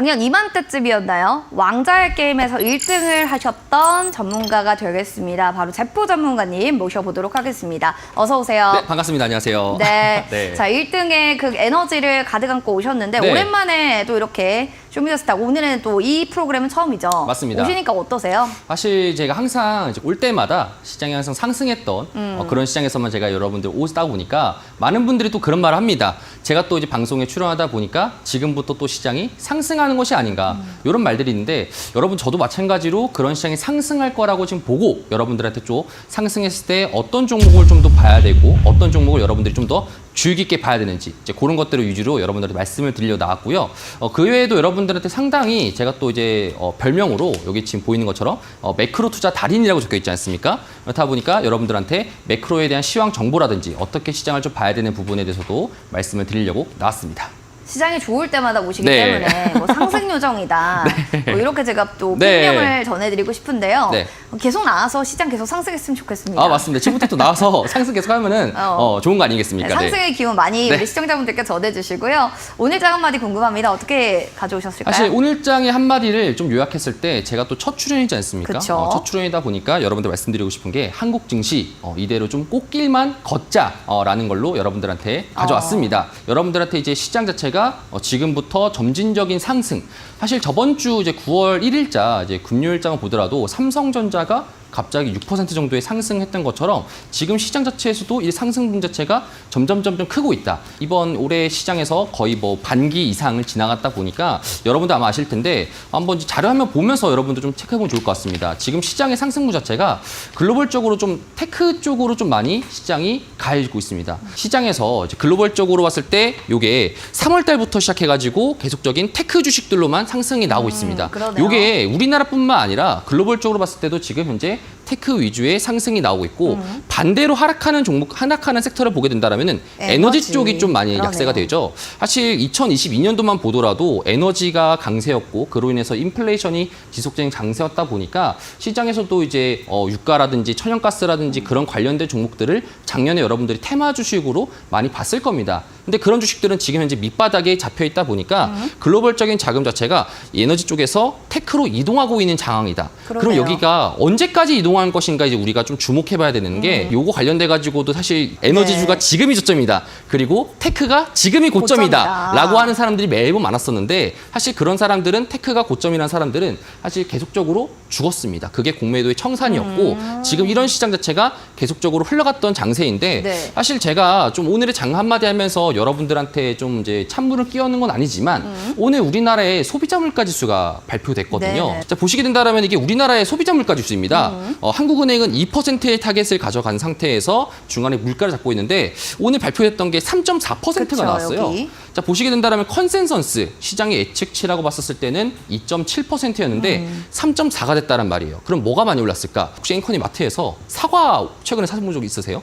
작년 이맘때쯤이었나요? 왕자의 게임에서 1등을 하셨던 전문가가 되겠습니다. 바로 제포 전문가님 모셔보도록 하겠습니다. 어서 오세요. 네, 반갑습니다. 안녕하세요. 네. 네. 자, 1등의 그 에너지를 가득 안고 오셨는데 네. 오랜만에 또 이렇게 쇼미더스타 오늘은 또 이 프로그램은 처음이죠. 맞습니다. 오시니까 어떠세요? 사실 제가 항상 이제 올 때마다 시장이 항상 상승했던 음. 어, 그런 시장에서만 제가 여러분들 오다 보니까 많은 분들이 또 그런 말을 합니다. 제가 또 이제 방송에 출연하다 보니까 지금부터 또 시장이 상승하는 것이 아닌가 음. 이런 말들이 있는데 여러분 저도 마찬가지로 그런 시장이 상승할 거라고 지금 보고 여러분들한테 좀 상승했을 때 어떤 종목을 좀 더 봐야 되고 어떤 종목을 여러분들이 좀 더 주의 깊게 봐야 되는지 이제 그런 것들을 위주로 여러분들한테 말씀을 드리려 나왔고요. 어, 그 외에도 여러분들한테 상당히 제가 또 이제 어, 별명으로 여기 지금 보이는 것처럼 어, 매크로 투자 달인이라고 적혀 있지 않습니까? 그렇다 보니까 여러분들한테 매크로에 대한 시황 정보라든지 어떻게 시장을 좀 봐야 되는 부분에 대해서도 말씀을 드리려고 나왔습니다. 시장이 좋을 때마다 오시기 네. 때문에 뭐 상승 요정이다. 뭐 이렇게 제가 또 네. 풍명을 전해드리고 싶은데요. 네. 계속 나와서 시장 계속 상승했으면 좋겠습니다. 아 맞습니다. 지금부터 또 나와서 상승 계속 하면은 어. 어, 좋은 거 아니겠습니까? 네, 상승의 기운 많이 네. 우리 시청자분들께 전해주시고요. 오늘 장 한마디 궁금합니다. 어떻게 가져오셨을까요? 사실 오늘장의 한마디를 좀 요약했을 때 제가 또 첫 출연이지 않습니까? 어, 첫 출연이다 보니까 여러분들 말씀드리고 싶은 게 한국 증시 어, 이대로 좀 꽃길만 걷자라는 걸로 여러분들한테 가져왔습니다. 여러분들한테 이제 시장 자체가 어, 지금부터 점진적인 상승. 사실 저번 주 이제 9월 1일자 이제 금요일장을 보더라도 삼성전자가 갑자기 6% 정도의 상승했던 것처럼 지금 시장 자체에서도 이 상승분 자체가 점점 점점 크고 있다. 이번 올해 시장에서 거의 뭐 반기 이상을 지나갔다 보니까 여러분도 아마 아실 텐데 한번 자료 한번 보면서 여러분도 좀 체크해 보면 좋을 것 같습니다. 지금 시장의 상승분 자체가 글로벌적으로 좀 테크 쪽으로 좀 많이 시장이 가해지고 있습니다. 시장에서 글로벌적으로 봤을 때 이게 3월 달부터 시작해 가지고 계속적인 테크 주식들로만 상승이 나오고 있습니다. 그러네요. 요게 예, 우리나라뿐만 아니라 글로벌적으로 봤을 때도 지금 현재 테크 위주의 상승이 나오고 있고 음. 반대로 하락하는 종목 하락하는 섹터를 보게 된다면은 에너지. 에너지 쪽이 좀 많이 그러네요. 약세가 되죠. 사실 2022년도만 보더라도 에너지가 강세였고 그로 인해서 인플레이션이 지속적인 강세였다 보니까 시장에서도 이제 어, 유가라든지 천연가스라든지 그런 관련된 종목들을 작년에 여러분들이 테마 주식으로 많이 봤을 겁니다. 근데 그런 주식들은 지금 현재 밑바닥에 잡혀 있다 보니까 음. 글로벌적인 자금 자체가 에너지 쪽에서 테크로 이동하고 있는 상황이다. 그럼 그러네요. 여기가 언제까지 이동할 것인가 이제 우리가 좀 주목해 봐야 되는 게 요거 관련돼 가지고도 사실 에너지주가 음. 네. 지금이 저점이다. 그리고 테크가 지금이 고점이다. 고점이다. 라고 하는 사람들이 매번 많았었는데 사실 그런 사람들은 테크가 고점이라는 사람들은 사실 계속적으로 죽었습니다. 그게 공매도의 청산이었고 음. 지금 이런 시장 자체가 계속적으로 흘러갔던 장세인데 네. 사실 제가 좀 오늘의 장 한마디 하면서 여러분들한테 좀 이제 찬물을 끼얹는 건 아니지만 오늘 우리나라의 소비자 물가 지수가 발표됐거든요. 음. 네네. 자, 보시게 된다면 이게 우리나라의 소비자 물가 지수입니다. 음. 어, 한국은행은 2%의 타겟을 가져간 상태에서 중간에 물가를 잡고 있는데 오늘 발표했던 게 3.4%가 그쵸, 나왔어요. 여기. 자 보시게 된다면 컨센서스 시장의 예측치라고 봤었을 때는 2.7%였는데 음. 3.4가 됐다는 말이에요. 그럼 뭐가 많이 올랐을까? 혹시 앵커니 마트에서 사과 최근에 사본 적 있으세요?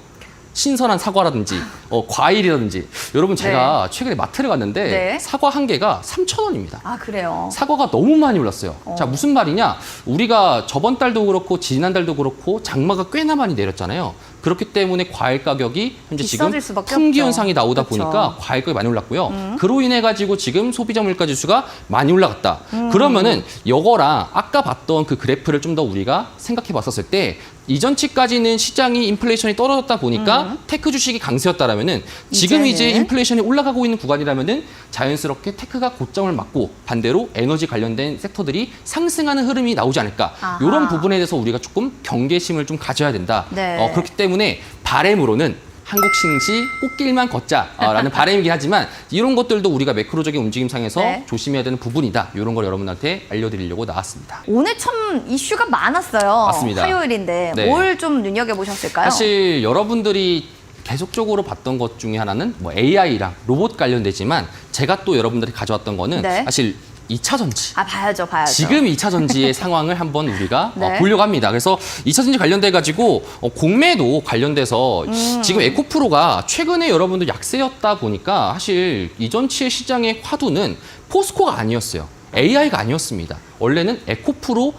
신선한 사과라든지 어, 과일이라든지 여러분 제가 최근에 마트를 갔는데 네. 사과 한 개가 3,000원입니다. 아 그래요. 사과가 너무 많이 올랐어요. 자, 무슨 말이냐? 우리가 저번 달도 그렇고 지난달도 그렇고 장마가 꽤나 많이 내렸잖아요. 그렇기 때문에 과일 가격이 현재 지금 비싸질 수밖에 품귀 없죠. 현상이 나오다 그쵸. 음. 보니까 과일 가격이 많이 올랐고요. 그로 인해 가지고 지금 소비자 물가 지수가 많이 올라갔다. 음. 그러면은 이거랑 아까 봤던 그 그래프를 좀 더 우리가 생각해 봤었을 때 이전치까지는 시장이 인플레이션이 떨어졌다 보니까 테크 주식이 강세였다라면은 지금 이제 음. 이제는? 인플레이션이 올라가고 있는 구간이라면은 자연스럽게 테크가 고점을 맞고 반대로 에너지 관련된 섹터들이 상승하는 흐름이 나오지 않을까 아하. 이런 부분에 대해서 우리가 조금 경계심을 좀 가져야 된다. 네. 어, 그렇기 때문에 바램으로는 한국 증시 꽃길만 걷자라는 바램이긴 하지만 이런 것들도 우리가 매크로적인 움직임상에서 네. 조심해야 되는 부분이다. 이런 걸 여러분한테 알려드리려고 나왔습니다. 오늘 참 이슈가 많았어요. 맞습니다. 화요일인데 네. 뭘 좀 눈여겨 보셨을까요? 사실 여러분들이 계속적으로 봤던 것 중에 하나는 뭐 AI랑 로봇 관련되지만 제가 또 여러분들이 가져왔던 거는 네. 사실 2차 전지. 아 봐야죠, 봐야죠. 지금 2차 전지의 상황을 한번 우리가 어, 네. 보려고 합니다. 그래서 2차 전지 관련돼 가지고 어, 공매도 관련돼서 음. 지금 에코프로가 최근에 여러분들 약세였다 보니까 사실 이전치의 시장의 화두는 포스코가 아니었어요. AI가 아니었습니다. 원래는 에코프로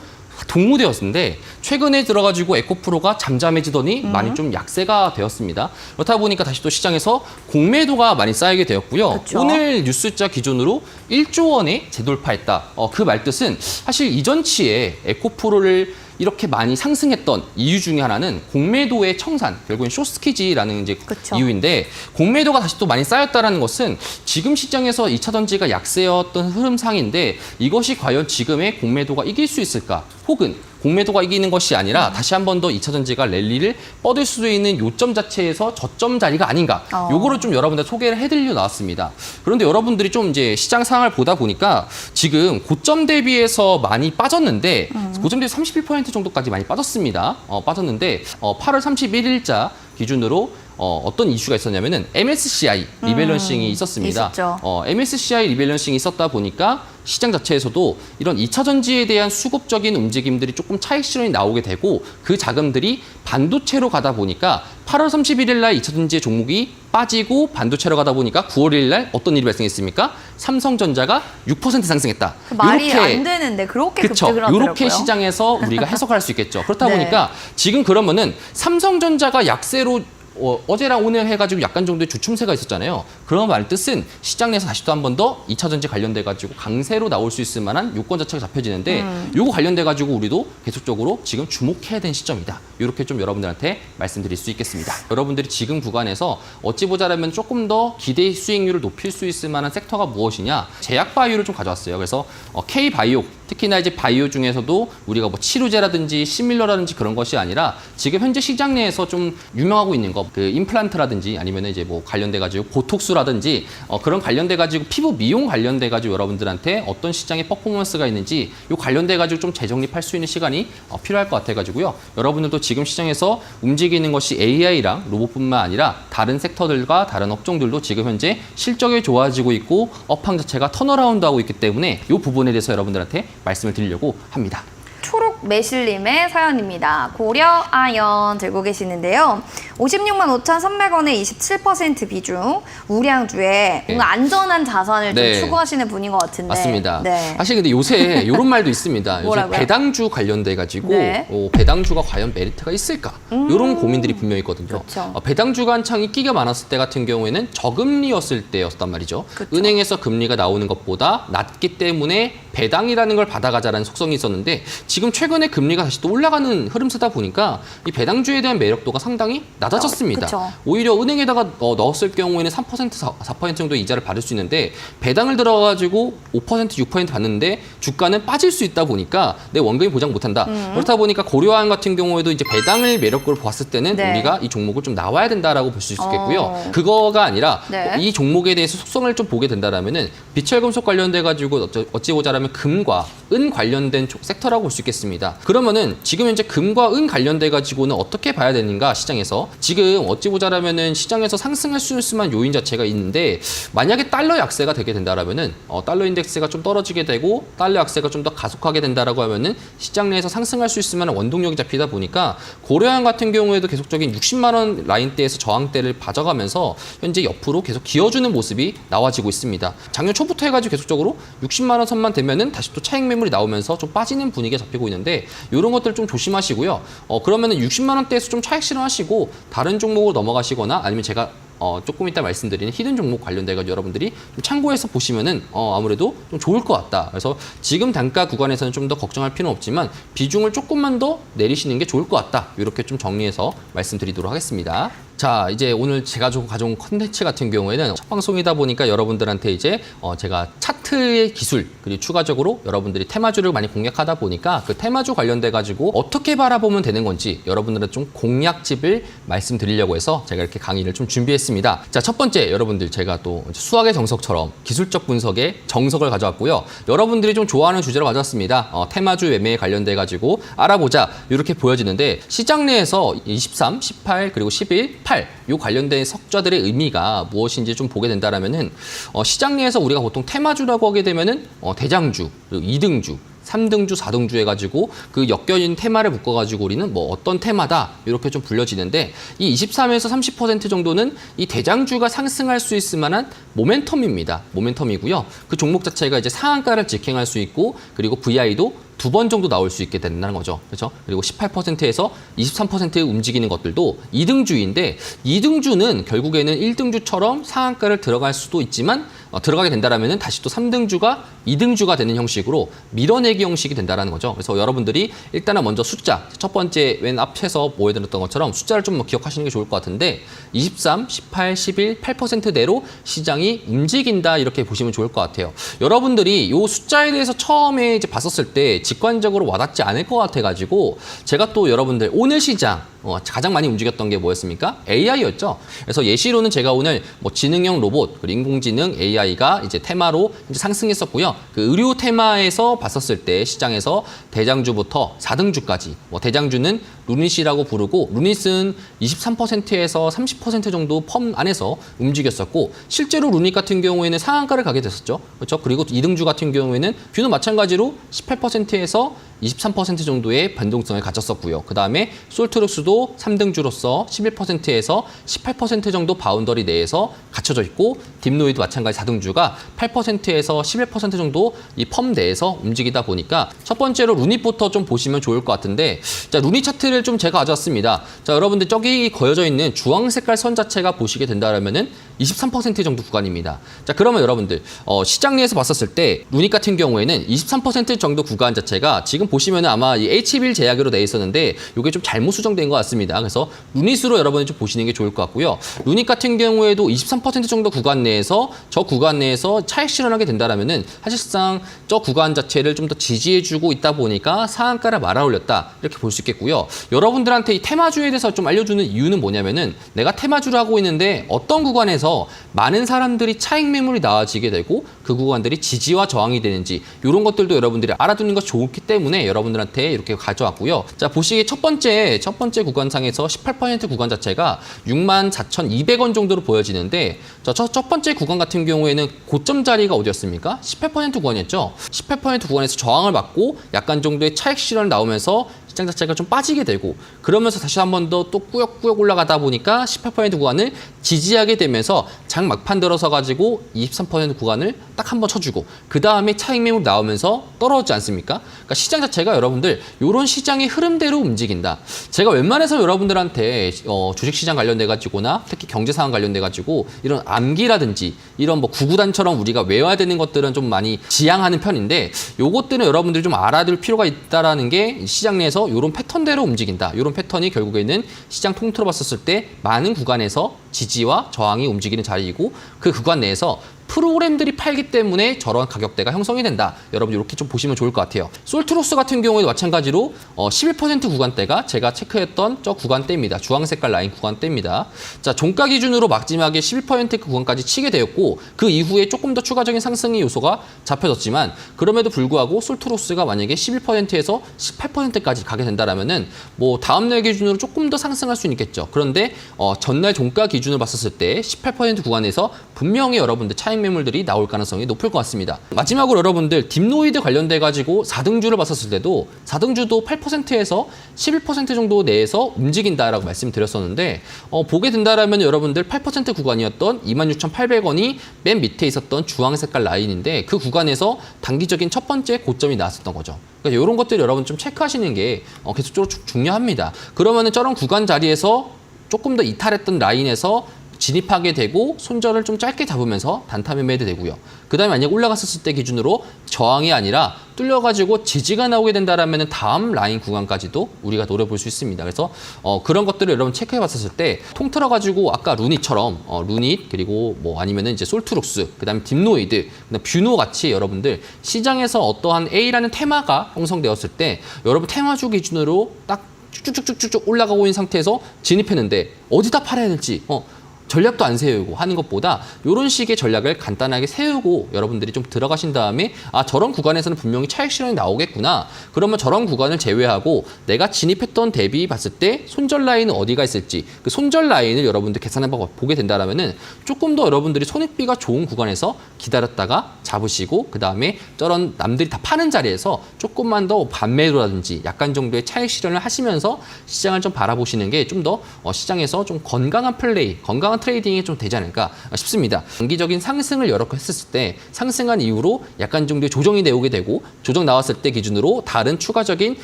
동무대였는데 최근에 들어가지고 에코프로가 잠잠해지더니 많이 좀 약세가 되었습니다. 그렇다 보니까 다시 또 시장에서 공매도가 많이 쌓이게 되었고요. 그쵸. 오늘 뉴스자 기준으로 1조 원에 재돌파했다. 어, 그 말뜻은 사실 이전치에 에코프로를 이렇게 많이 상승했던 이유 중에 하나는 공매도의 청산, 결국엔 쇼스키지라는 이제 그쵸. 이유인데 공매도가 다시 또 많이 쌓였다라는 것은 지금 시장에서 2차 전지가 약세였던 흐름상인데 이것이 과연 지금의 공매도가 이길 수 있을까? 혹은 공매도가 이기는 것이 아니라 다시 한 번더 2차 전지가 랠리를 뻗을 수도 있는 요점 자체에서 저점 자리가 아닌가? 어. 요거를 좀 여러분들 소개를 해드리려 나왔습니다. 그런데 여러분들이 좀 이제 시장 상황을 보다 보니까 지금 고점 대비해서 많이 빠졌는데 고점 대비 31% 정도까지 많이 빠졌습니다. 어, 빠졌는데 어, 8월 31일자 기준으로 어, 어떤 이슈가 있었냐면은 MSCI 리밸런싱이 있었습니다. 있었죠. 어, MSCI 리밸런싱이 있었다 보니까 시장 자체에서도 이런 2차 전지에 대한 수급적인 움직임들이 조금 차익 실현이 나오게 되고 그 자금들이 반도체로 가다 보니까 8월 31일 날 2차 전지의 종목이 빠지고 반도체로 가다 보니까 9월 1일 날 어떤 일이 발생했습니까? 삼성전자가 6% 상승했다. 그 말이 요렇게 안 되는데 그렇게 하더라고요. 이렇게 시장에서 우리가 해석할 수 있겠죠. 그렇다 네. 보니까 지금 그러면은 삼성전자가 약세로 어, 어제랑 오늘 해가지고 약간 정도의 주춤세가 있었잖아요. 그런 말 뜻은 시장 내에서 다시 또 한 번 더 2차 전지 관련돼 가지고 강세로 나올 수 있을 만한 요건 자체가 잡혀지는데 음. 요거 관련돼 가지고 우리도 계속적으로 지금 주목해야 되는 시점이다. 이렇게 좀 여러분들한테 말씀드릴 수 있겠습니다. 여러분들이 지금 구간에서 어찌 보자라면 조금 더 기대 수익률을 높일 수 있을 만한 섹터가 무엇이냐? 제약 바이오를 좀 가져왔어요. 그래서 어, K 바이오 특히나 이제 바이오 중에서도 우리가 뭐 치료제라든지 시밀러라든지 그런 것이 아니라 지금 현재 시장 내에서 좀 유명하고 있는 거 그 임플란트라든지 아니면 이제 뭐 관련돼 가지고 보톡스라든지 어, 그런 관련돼 가지고 피부 미용 관련돼 가지고 여러분들한테 어떤 시장의 퍼포먼스가 있는지 요 관련돼 가지고 좀 재정립할 수 있는 시간이 어, 필요할 것 같아 가지고요. 여러분들도 지금 시장에서 움직이는 것이 AI랑 로봇뿐만 아니라 다른 섹터들과 다른 업종들도 지금 현재 실적이 좋아지고 있고 업황 자체가 턴어라운드하고 있기 때문에 이 부분에 대해서 여러분들한테 말씀을 드리려고 합니다. 초록 매실님의 사연입니다. 고려 아연 들고 계시는데요. 56만 5,300원에 27% 비중 우량주에 뭔가 안전한 자산을 네. 좀 추구하시는 분인 것 같은데. 맞습니다. 네. 사실 근데 요새 이런 말도 있습니다. 요새 뭐라고요? 배당주 관련돼 가지고 네. 음. 어, 배당주가 과연 메리트가 있을까? 이런 고민들이 분명히 있거든요. 그쵸. 어, 배당주가 한창 인기가 많았을 때 같은 경우에는 저금리였을 때였단 말이죠. 그쵸. 은행에서 금리가 나오는 것보다 낮기 때문에 배당이라는 걸 받아가자라는 속성이 있었는데 지금 최근에 금리가 다시 또 올라가는 흐름세다 보니까 이 배당주에 대한 매력도가 상당히 낮 아졌습니다. 그쵸. 오히려 은행에다가 어, 넣었을 경우에는 3% 4, 4% 정도의 이자를 받을 수 있는데 배당을 들어가지고 5% 6% 받는데 주가는 빠질 수 있다 보니까 내 원금이 보장 못한다. 음. 그렇다 보니까 고려한 같은 경우에도 이제 배당을 매력으로 봤을 때는 네. 우리가 이 종목을 좀 나와야 된다라고 볼 수 있겠고요. 어. 그거가 아니라 네. 이 종목에 대해서 속성을 좀 보게 된다라면은 비철금속 관련돼 가지고 어찌- 어찌 보자라면 금과 은 관련된 쪽- 섹터라고 볼 수 있겠습니다. 그러면은 지금 현재 금과 은 관련돼 가지고는 어떻게 봐야 되는가 시장에서 지금 어찌 보자라면은 시장에서 상승할 수 있을 만한 요인 자체가 있는데 만약에 달러 약세가 되게 된다라면은 어, 달러 인덱스가 좀 떨어지게 되고 달러 약세가 좀 더 가속하게 된다라고 하면은 시장 내에서 상승할 수 있을 만한 원동력이 잡히다 보니까 고려양 같은 경우에도 계속적인 60만 원 라인대에서 저항대를 봐져가면서 현재 옆으로 계속 기어주는 모습이 나와지고 있습니다. 작년 초부터 해가지고 계속적으로 60만 원 선만 되면은 다시 또 차익 매물이 나오면서 좀 빠지는 분위기가 잡히고 있는데 이런 것들 좀 조심하시고요. 어, 그러면은 60만 원대에서 좀 차익 실현하시고 다른 종목으로 넘어가시거나 아니면 제가 어, 조금 이따 말씀드리는 히든 종목 관련돼 가지고 여러분들이 좀 참고해서 보시면은 어, 아무래도 좀 좋을 것 같다. 그래서 지금 단가 구간에서는 좀 더 걱정할 필요는 없지만 비중을 조금만 더 내리시는 게 좋을 것 같다. 이렇게 좀 정리해서 말씀드리도록 하겠습니다. 자, 이제 오늘 제가 좀 가져온 컨텐츠 같은 경우에는 첫 방송이다 보니까 여러분들한테 이제 어, 제가 차트의 기술 그리고 추가적으로 여러분들이 테마주를 많이 공략하다 보니까 그 테마주 관련돼 가지고 어떻게 바라보면 되는 건지 여러분들은 좀 공략집을 말씀드리려고 해서 제가 이렇게 강의를 좀 준비했습니다. 자, 첫 번째 여러분들 제가 또 수학의 정석처럼 기술적 분석의 정석을 가져왔고요. 여러분들이 좀 좋아하는 주제로 가져왔습니다. 어, 테마주 매매에 관련돼 가지고 알아보자 이렇게 보여지는데 시장 내에서 23, 18 그리고 11, 8요 관련된 석좌들의 의미가 무엇인지 좀 보게 된다라면은 어, 시장 내에서 우리가 보통 테마주라고 하게 되면은 어, 대장주, 그리고 이등주 3등주, 4등주 해가지고 그 엮여있는 테마를 묶어가지고 우리는 뭐 어떤 테마다 이렇게 좀 불려지는데 이 23에서 30% 정도는 이 대장주가 상승할 수 있을 만한 모멘텀입니다. 모멘텀이고요. 그 종목 자체가 이제 상한가를 직행할 수 있고 그리고 VI도 두번 정도 나올 수 있게 된다는 거죠. 그렇죠? 그리고 18%에서 23% 움직이는 것들도 2등주인데 2등주는 결국에는 1등주처럼 상한가를 들어갈 수도 있지만 어, 들어가게 된다라면은 다시 또 3등주가 2등주가 되는 형식으로 밀어내기 형식이 된다라는 거죠. 그래서 여러분들이 일단은 먼저 숫자 첫 번째 맨 앞에서 보여드렸던 것처럼 숫자를 좀 기억하시는 게 좋을 것 같은데 23, 18, 11, 8%대로 시장이 움직인다 이렇게 보시면 좋을 것 같아요. 여러분들이 이 숫자에 대해서 처음에 이제 봤었을 때 직관적으로 와닿지 않을 것 같아가지고 제가 또 여러분들 오늘 시장 어, 가장 많이 움직였던 게 뭐였습니까? AI였죠. 그래서 예시로는 제가 오늘 뭐 지능형 로봇, 그리고 인공지능 AI가 이제 테마로 이제 상승했었고요. 그 의료 테마에서 봤었을 때 시장에서 대장주부터 4등주까지, 뭐 대장주는 루닛이라고 부르고 루닛은 23%에서 30% 정도 펌 안에서 움직였었고 실제로 루닛 같은 경우에는 상한가를 가게 됐었죠. 그렇죠? 그리고 2등주 같은 경우에는 뷰는 마찬가지로 18%에서 23% 정도의 변동성을 가졌었고요. 그 다음에 솔트룩스도 3등주로서 11%에서 18% 정도 바운더리 내에서 갖춰져 있고 딥노이도 마찬가지 4등주가 8%에서 11% 정도 이 펌 내에서 움직이다 보니까 첫 번째로 루닛부터 좀 보시면 좋을 것 같은데 자 루닛 차트를 좀 제가 가져왔습니다. 자 여러분들 저기 거여져 있는 주황 색깔 선 자체가 보시게 된다라면은 23% 정도 구간입니다. 자 그러면 여러분들 어, 시장 내에서 봤었을 때 루닛 같은 경우에는 23% 정도 구간 자체가 지금 보시면 아마 이 H1 제약으로 돼 있었는데 이게 좀 잘못 수정된 것 같습니다. 그래서 루닛으로 여러분이 좀 보시는 게 좋을 것 같고요. 루닛 같은 경우에도 23% 정도 구간 내에서 저 구간 내에서 차익 실현하게 된다라면은 사실상 저 구간 자체를 좀 더 지지해주고 있다 보니까 상한가를 말아 올렸다 이렇게 볼 수 있겠고요. 여러분들한테 이 테마주에 대해서 좀 알려주는 이유는 뭐냐면은 내가 테마주를 하고 있는데 어떤 구간에서 많은 사람들이 차익 매물이 나와지게 되고 그 구간들이 지지와 저항이 되는지 이런 것들도 여러분들이 알아두는 것이 좋기 때문에 여러분들한테 이렇게 가져왔고요. 자 보시기에 첫 번째 첫 번째 구간상에서 18% 구간 자체가 64,200원 정도로 보여지는데 자, 첫, 첫 번째 구간 같은 경우에는 고점 자리가 어디였습니까? 18% 구간이었죠. 18% 구간에서 저항을 받고 약간 정도의 차익 실현 나오면서 시장 자체가 좀 빠지게 되고 그러면서 다시 한 번 더 또 꾸역꾸역 올라가다 보니까 18% 구간을 지지하게 되면서 장 막판 들어서 가지고 23% 구간을 딱 한 번 쳐주고 그 다음에 차익 매물 나오면서 떨어지지 않습니까? 그러니까 시장 자체가 여러분들 이런 시장의 흐름대로 움직인다. 제가 웬만해서 여러분들한테 어, 주식시장 관련돼 가지고나 특히 경제 상황 관련돼 가지고 이런 암기라든지 이런 뭐 구구단처럼 우리가 외워야 되는 것들은 좀 많이 지양하는 편인데 요것들은 여러분들이 좀 알아둘 필요가 있다라는 게 시장 내에서 이런 패턴대로 움직인다. 이런 패턴이 결국에는 시장 통틀어 봤었을 때 많은 구간에서 지지와 저항이 움직이는 자리이고 그 구간 내에서 프로그램들이 팔기 때문에 저런 가격대가 형성이 된다. 여러분 이렇게 좀 보시면 좋을 것 같아요. 솔트로스 같은 경우에도 마찬가지로 어, 11% 구간대가 제가 체크했던 저 구간대입니다. 주황 색깔 라인 구간대입니다. 자 종가 기준으로 마지막에 11% 구간까지 치게 되었고 그 이후에 조금 더 추가적인 상승의 요소가 잡혀졌지만 그럼에도 불구하고 솔트로스가 만약에 11%에서 18%까지 가게 된다라면은 뭐 다음 날 기준으로 조금 더 상승할 수는 있겠죠. 그런데 어, 전날 종가 기준으로 봤었을 때 18% 구간에서 분명히 여러분들 차익 매물들이 나올 가능성이 높을 것 같습니다. 마지막으로 여러분들 딥노이드 관련돼 가지고 4등주를 봤었을 때도 4등주도 8%에서 11% 정도 내에서 움직인다라고 말씀드렸었는데 어, 보게 된다라면 여러분들 8% 구간이었던 26,800원이 맨 밑에 있었던 주황 색깔 라인인데 그 구간에서 단기적인 첫 번째 고점이 나왔었던 거죠. 그러니까 이런 것들 여러분 좀 체크하시는 게 어, 계속적으로 주- 중요합니다. 그러면은 저런 구간 자리에서 조금 더 이탈했던 라인에서 진입하게 되고 손절을 좀 짧게 잡으면서 단타 매매도 되고요. 그 다음에 만약 올라갔었을 때 기준으로 저항이 아니라 뚫려가지고 지지가 나오게 된다라면 다음 라인 구간까지도 우리가 노려볼 수 있습니다. 그래서 어, 그런 것들을 여러분 체크해 봤었을 때 통틀어가지고 아까 루닛처럼 어, 루닛 그리고 뭐 아니면은 이제 솔트룩스 그 다음에 딥노이드 그다음 뷰노 같이 여러분들 시장에서 어떠한 A라는 테마가 형성되었을 때 여러분 테마주 기준으로 딱 쭉쭉쭉쭉쭉 올라가고 있는 상태에서 진입했는데 어디다 팔아야 될지 어, 전략도 안 세우고 하는 것보다 이런 식의 전략을 간단하게 세우고 여러분들이 좀 들어가신 다음에 아 저런 구간에서는 분명히 차익 실현이 나오겠구나. 그러면 저런 구간을 제외하고 내가 진입했던 대비 봤을 때 손절 라인은 어디가 있을지 그 손절 라인을 여러분들 계산해 보게 된다라면은 조금 더 여러분들이 손익비가 좋은 구간에서 기다렸다가 잡으시고 그 다음에 저런 남들이 다 파는 자리에서 조금만 더 반매도라든지 약간 정도의 차익 실현을 하시면서 시장을 좀 바라보시는 게 좀 더 시장에서 좀 건강한 플레이, 건강한 트레이딩이 좀 되지 않을까 싶습니다. 단기적인 상승을 여러 번 했을 때 상승한 이후로 약간 정도의 조정이 나오게 되고 조정 나왔을 때 기준으로 다른 추가적인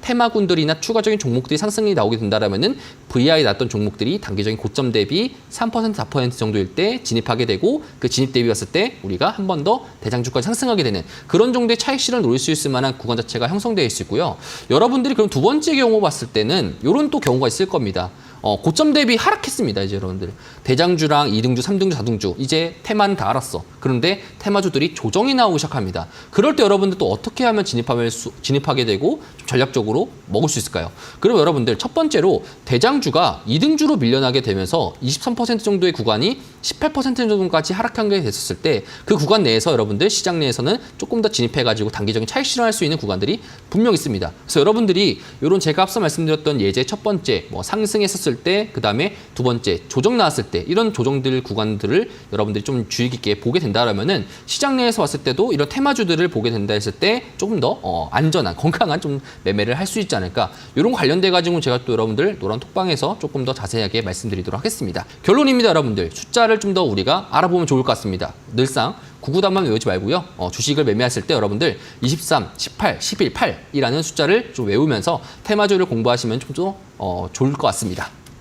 테마군들이나 추가적인 종목들이 상승이 나오게 된다라면은 VI 났던 종목들이 단기적인 고점 대비 3% 4% 정도일 때 진입하게 되고 그 진입 대비 갔을 때 우리가 한 번 더 대장주까지 상승하게 되는 그런 정도의 차익 실현을 노릴 수 있을 만한 구간 자체가 형성되어 있을 거고요. 여러분들이 그럼 두 번째 경우 봤을 때는 이런 또 경우가 있을 겁니다. 어, 고점 대비 하락했습니다, 이제 여러분들. 대장주랑 2등주, 3등주, 4등주. 이제 테마는 다 알았어. 그런데 테마주들이 조정이 나오기 시작합니다. 그럴 때 여러분들 또 어떻게 하면 진입하면 수- 진입하게 되고 좀 전략적으로 먹을 수 있을까요? 그럼 여러분들 첫 번째로 대장주가 2등주로 밀려나게 되면서 23% 정도의 구간이 18% 정도까지 하락한 게 됐었을 때 그 구간 내에서 여러분들 시장 내에서는 조금 더 진입해가지고 단기적인 차익 실현할 수 있는 구간들이 분명 있습니다. 그래서 여러분들이 이런 제가 앞서 말씀드렸던 예제 첫 번째 뭐 상승했었을 때, 그 다음에 두 번째 조정 나왔을 때 이런 조정들 구간들을 여러분들이 좀 주의 깊게 보게 된다라면은 시장 내에서 봤을 때도 이런 테마주들을 보게 된다 했을 때 조금 더 어, 안전한 건강한 좀 매매를 할 수 있지 않을까 이런 관련돼 가지고 제가 또 여러분들 노란 톡방에서 조금 더 자세하게 말씀드리도록 하겠습니다. 결론입니다, 여러분들 숫자를 좀 더 우리가 알아보면 좋을 것 같습니다. 늘상 구구단만 외우지 말고요. 어, 주식을 매매했을 때 여러분들 23, 18, 11, 8이라는 숫자를 좀 외우면서 테마주를 공부하시면 좀더 어, 좋을 것 같습니다.